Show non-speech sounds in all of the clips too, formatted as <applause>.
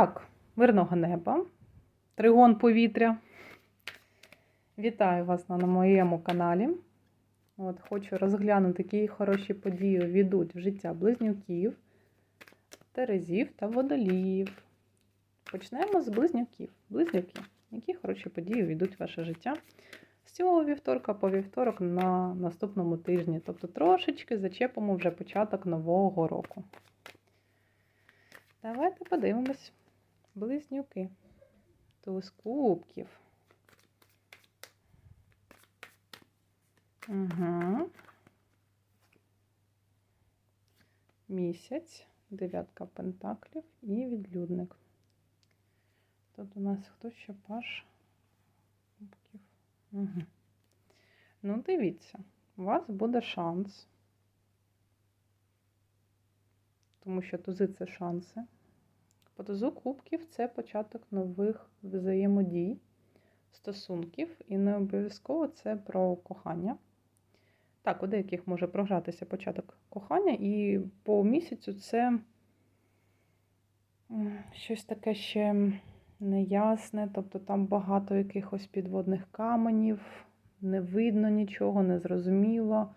Так, мирного неба, тригон повітря. Вітаю вас на моєму каналі. От, Хочу розглянути, які хороші події війдуть в життя близнюків, терезів та водоліїв. Почнемо з близнюків. Близнюки, які хороші події війдуть в ваше життя з цього вівторка по вівторок на наступному тижні. Тобто трошечки зачепимо вже початок нового року. Давайте подивимось. Близнюки. Туз кубків. Угу. Місяць, дев'ятка пентаклів і відлюдник. Тут у нас хто ще паш кубків. Угу. Ну, дивіться, у вас буде шанс. Тому що тузи це шанси. По тузу кубків це початок нових взаємодій, стосунків, і не обов'язково це про кохання. Так, у деяких може програтися початок кохання, і по місяцю це щось таке ще неясне, тобто там багато якихось підводних каменів, не видно нічого, не зрозуміло.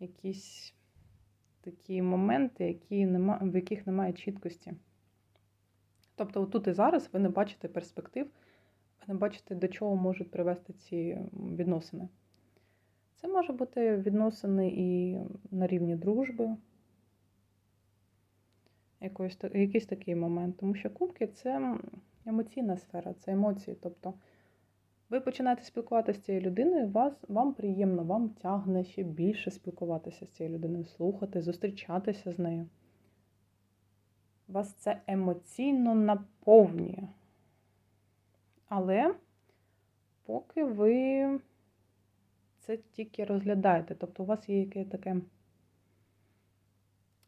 Якісь такі моменти, які нема, в яких немає чіткості. Тобто, тут і зараз ви не бачите перспектив, ви не бачите, до чого можуть привести ці відносини. Це може бути відносини і на рівні дружби, якийсь, якийсь такий момент. Тому що кубки це емоційна сфера, це емоції. Тобто ви починаєте спілкуватися з цією людиною, вас, вам приємно, вам тягне ще більше спілкуватися з цією людиною, слухати, зустрічатися з нею. Вас це емоційно наповнює. Але поки ви це тільки розглядаєте, тобто у вас є яке таке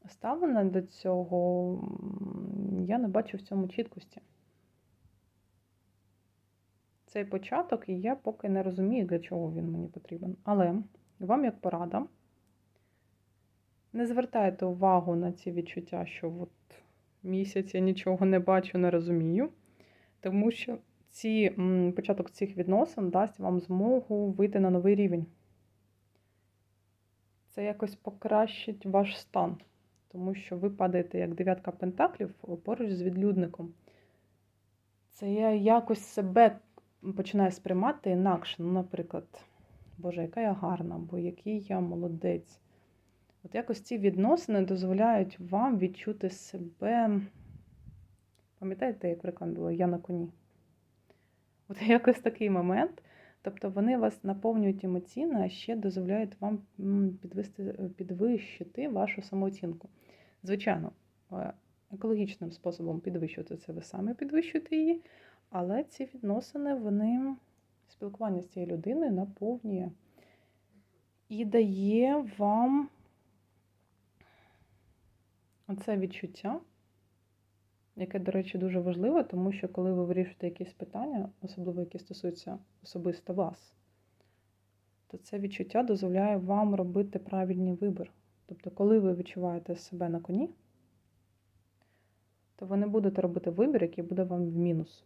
ставлення до цього, я не бачу в цьому чіткості. Цей початок, і я поки не розумію, для чого він мені потрібен. Але вам як порада, не звертайте увагу на ці відчуття, що от місяць я нічого не бачу, не розумію. Тому що ці, початок цих відносин дасть вам змогу вийти на новий рівень. Це якось покращить ваш стан, тому що ви падаєте як дев'ятка пентаклів поруч з відлюдником. Це я якось себе починаю сприймати інакше. Ну, наприклад, Боже, яка я гарна, або який я молодець. От якось ці відносини дозволяють вам відчути себе. Пам'ятаєте, як в рекламі було Я на коні? От <laughs> якось такий момент. Тобто вони вас наповнюють емоційно, а ще дозволяють вам підвести, підвищити вашу самооцінку. Звичайно, е, екологічним способом підвищувати це ви самі підвищуєте її, але ці відносини, вони спілкування з цією людиною наповнює і дає вам оце відчуття, яке, до речі, дуже важливе, тому що коли ви вирішуєте якісь питання, особливо які стосуються особисто вас, то це відчуття дозволяє вам робити правильний вибір. Тобто, коли ви відчуваєте себе на коні, то ви не будете робити вибір, який буде вам в мінус.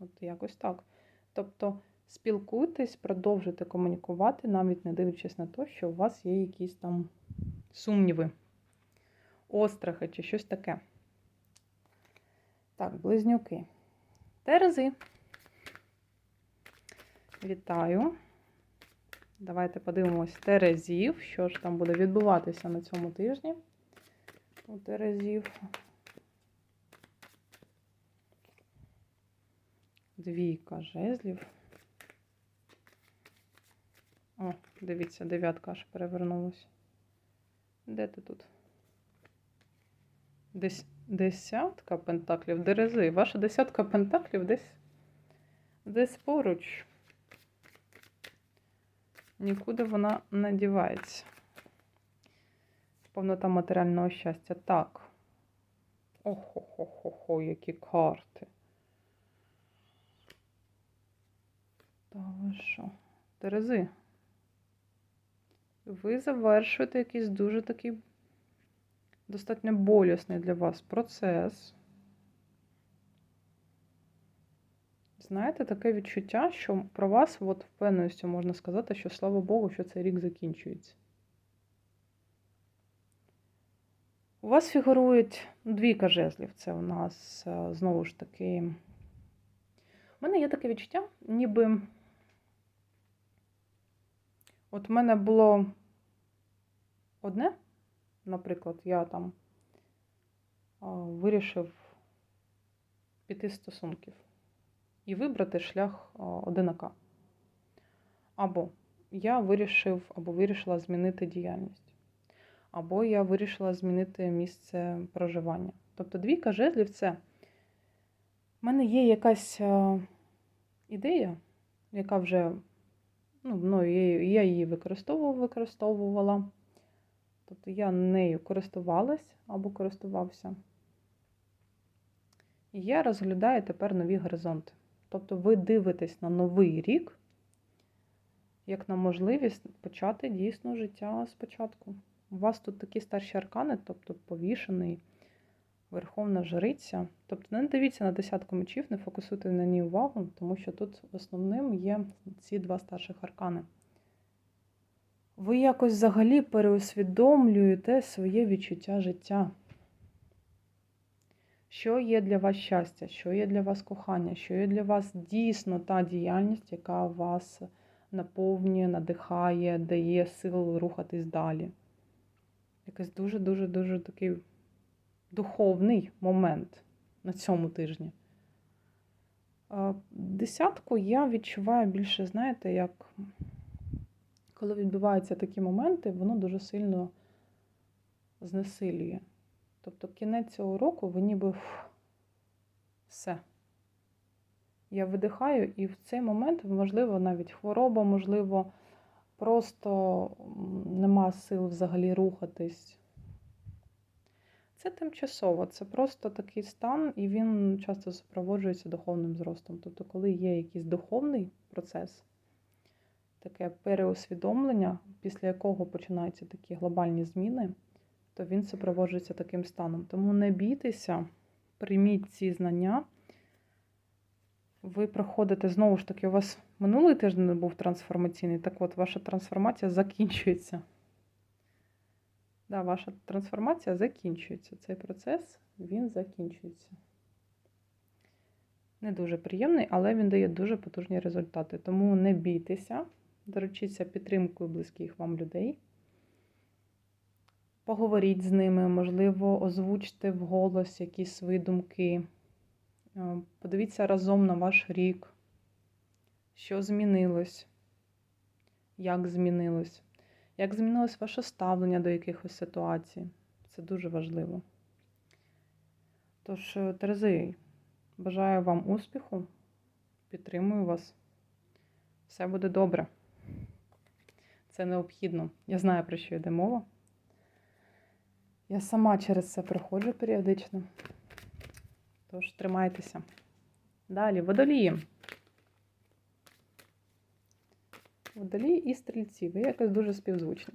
От якось так. Тобто, спілкуйтесь, продовжуйте комунікувати, навіть не дивлячись на те, що у вас є якісь там сумніви, острахи чи щось таке. Так, близнюки. Терези. Вітаю. Давайте подивимось Терезів, що ж там буде відбуватися на цьому тижні. У Терезів. Двійка жезлів. О, дивіться, дев'ятка аж перевернулась. Де ти тут? Десь десятка пентаклів дерези. Ваша десятка пентаклів десь десь поруч. Нікуди вона не дівається. Повнота матеріального щастя. Так. Охо-хо-хо-хо, які карти. Та що? Терези. Ви завершуєте якийсь дуже такий достатньо болісний для вас процес. Знаєте, таке відчуття, що про вас от впевненістю можна сказати, що слава Богу, що цей рік закінчується. У вас фігурують двійка жезлів. Це у нас е, знову ж таки. У мене є таке відчуття, ніби. От в мене було одне, наприклад, я там вирішив піти з стосунків і вибрати шлях одинака. Або я вирішив або вирішила змінити діяльність або я вирішила змінити місце проживання. Тобто двійка жезлів це в мене є якась ідея, яка вже ну, мною я її використовувала, використовувала. Тобто я нею користувалась або користувався. І я розглядаю тепер нові горизонти. Тобто ви дивитесь на новий рік як на можливість почати дійсно життя спочатку. У вас тут такі старші аркани, тобто повішений, верховна жриця. Тобто не дивіться на десятку мечів, не фокусуйте на ній увагу, тому що тут основним є ці два старших аркани. Ви якось взагалі переусвідомлюєте своє відчуття життя. Що є для вас щастя, що є для вас кохання, що є для вас дійсно та діяльність, яка вас наповнює, надихає, дає сил рухатись далі якийсь дуже-дуже-дуже такий духовний момент на цьому тижні. Десятку я відчуваю більше, знаєте, як коли відбуваються такі моменти, воно дуже сильно знесилює. Тобто кінець цього року ви ніби все. Я видихаю, і в цей момент, можливо, навіть хвороба, можливо, просто нема сил взагалі рухатись. Це тимчасово, це просто такий стан, і він часто супроводжується духовним зростом. Тобто, коли є якийсь духовний процес, таке переусвідомлення, після якого починаються такі глобальні зміни, то він супроводжується таким станом. Тому не бійтеся, прийміть ці знання ви проходите, знову ж таки, у вас минулий тиждень був трансформаційний, так от ваша трансформація закінчується. Да, ваша трансформація закінчується. Цей процес, він закінчується. Не дуже приємний, але він дає дуже потужні результати. Тому не бійтеся, доручіться підтримкою близьких вам людей. Поговоріть з ними, можливо, озвучте вголос якісь свої думки. Е, подивіться разом на ваш рік, що змінилось, як змінилось, як змінилось ваше ставлення до якихось ситуацій. Це дуже важливо. Тож, е, Терези, бажаю вам успіху, підтримую вас. Все буде добре. Це необхідно. Я знаю, про що йде мова. Я сама через це проходжу періодично. Тож тримайтеся. Далі водолії. Водолії і стрільці. Ви якось дуже співзвучні.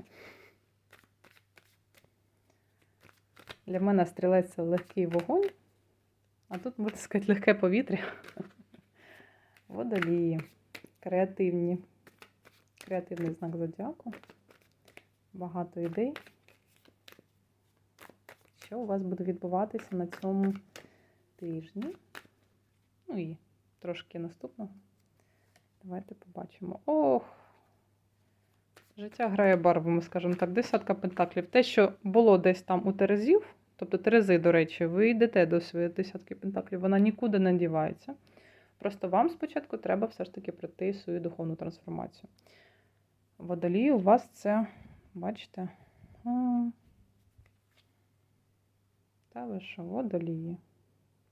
Для мене стрілець це легкий вогонь, а тут, можна сказати, легке повітря. <laughs> Водолії. Креативні. Креативний знак зодіаку. Багато ідей. Що у вас буде відбуватися на цьому тижні. Ну і трошки наступного. Давайте побачимо. Ох! Життя грає барвами, скажімо так, десятка пентаклів. Те, що було десь там у Терезів, тобто Терези, до речі, ви йдете до своєї десятки пентаклів, вона нікуди не дівається. Просто вам спочатку треба все ж таки пройти свою духовну трансформацію. Водолії у вас це, бачите? Та ви що, водолії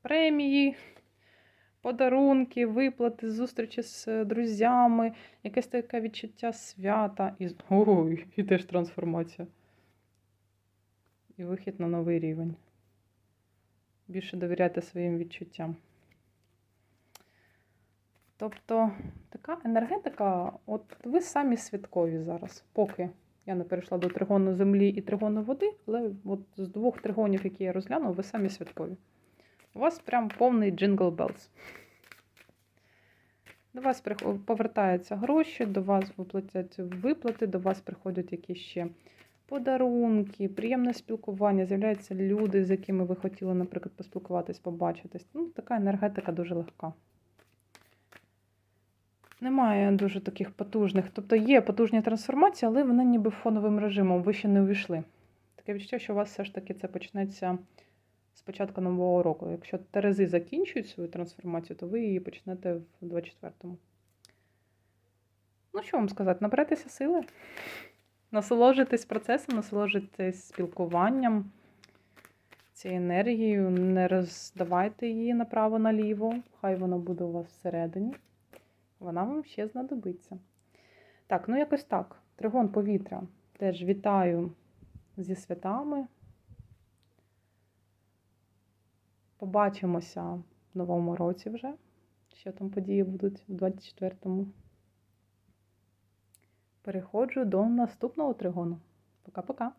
премії, подарунки, виплати, зустрічі з друзями, якесь таке відчуття свята. І Ой, і теж трансформація. І вихід на новий рівень. Більше довіряйте своїм відчуттям. Тобто така енергетика, от ви самі святкові зараз, поки я не перейшла до тригону землі і тригону води, але от з двох тригонів, які я розглянула, ви самі святкові. У вас прям повний джингл белс. До вас повертаються гроші, до вас виплатять виплати, до вас приходять якісь ще подарунки, приємне спілкування, з'являються люди, з якими ви хотіли, наприклад, поспілкуватись, побачитись. Ну, така енергетика дуже легка. Немає дуже таких потужних. Тобто є потужні трансформації, але вони ніби фоновим режимом, ви ще не увійшли. Таке відчуття, що у вас все ж таки це почнеться з початку нового року. Якщо Терези закінчують свою трансформацію, то ви її почнете в 24-му. Ну, що вам сказати? Наберетеся сили, насолоджуйтесь процесом, насолоджуйтесь спілкуванням, цією енергією, не роздавайте її направо-наліво, хай вона буде у вас всередині. Вона вам ще знадобиться. Так, ну якось так. Тригон повітря. Теж вітаю зі святами. Побачимося в новому році вже. Що там події будуть в 24-му. Переходжу до наступного тригону. Пока-пока.